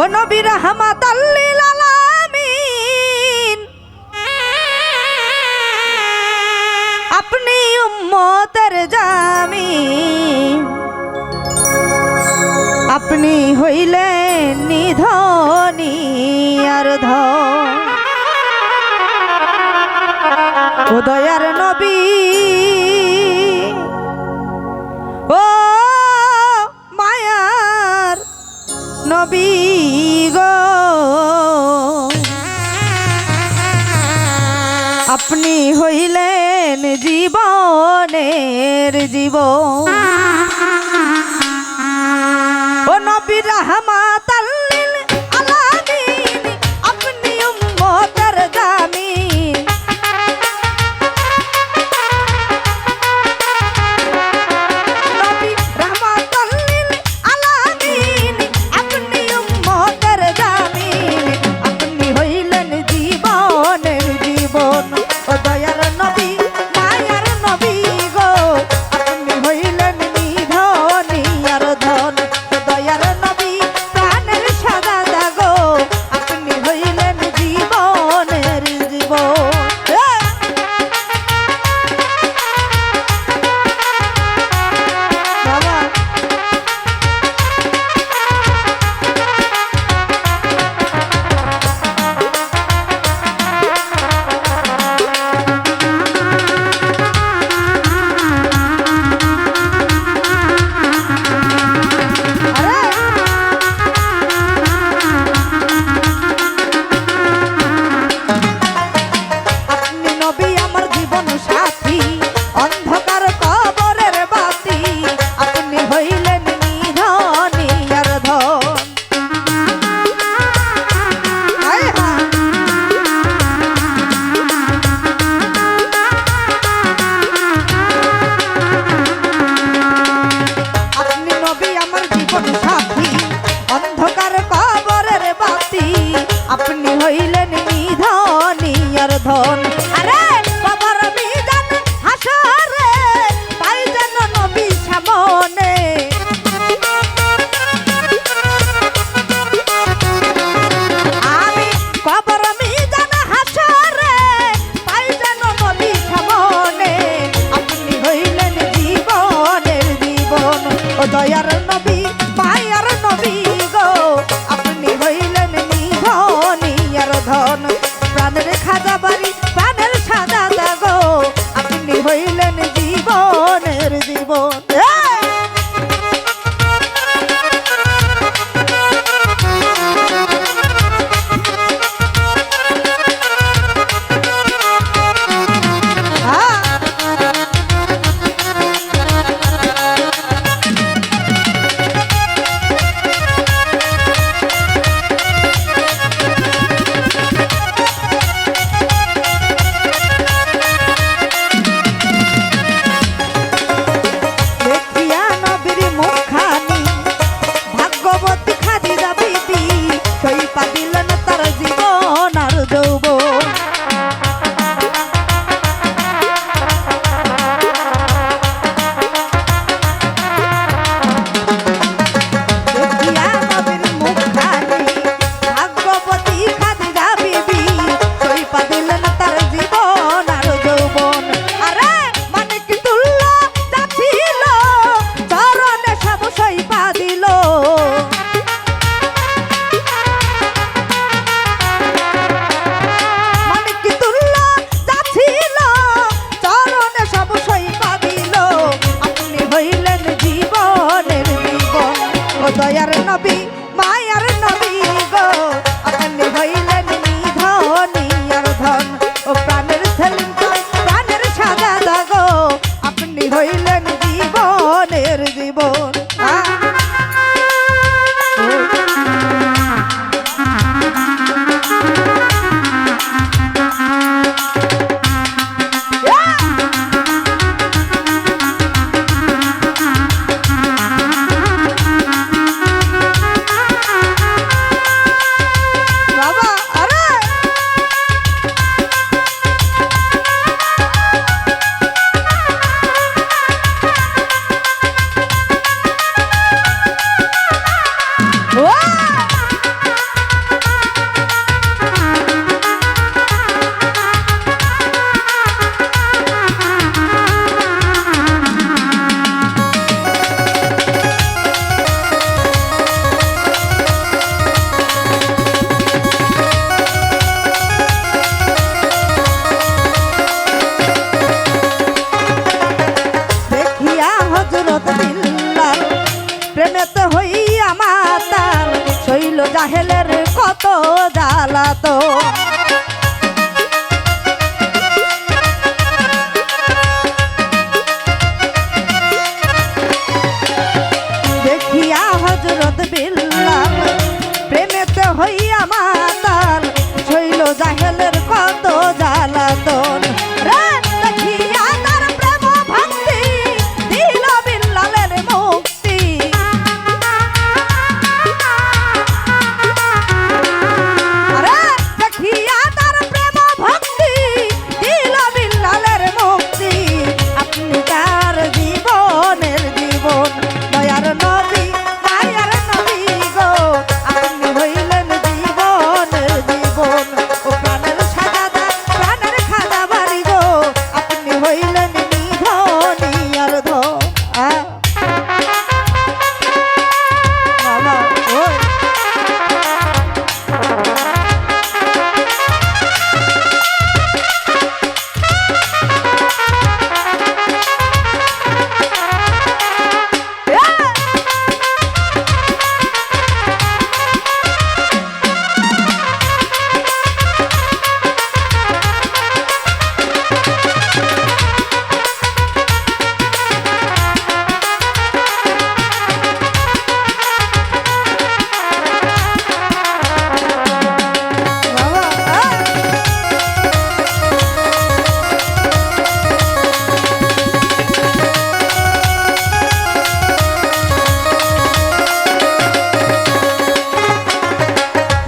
ও নবী রহমাতাল্লিল আলামিন। আপনি উম্মতের জামি আপনি হইলেন নিধনি আর ধ দয়ার নবী। নবী গো। আপনি হইলেন জীবনের জীব ও নবী রাহ তার ধন কত জ্বালাতো।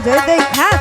যে দেখাছে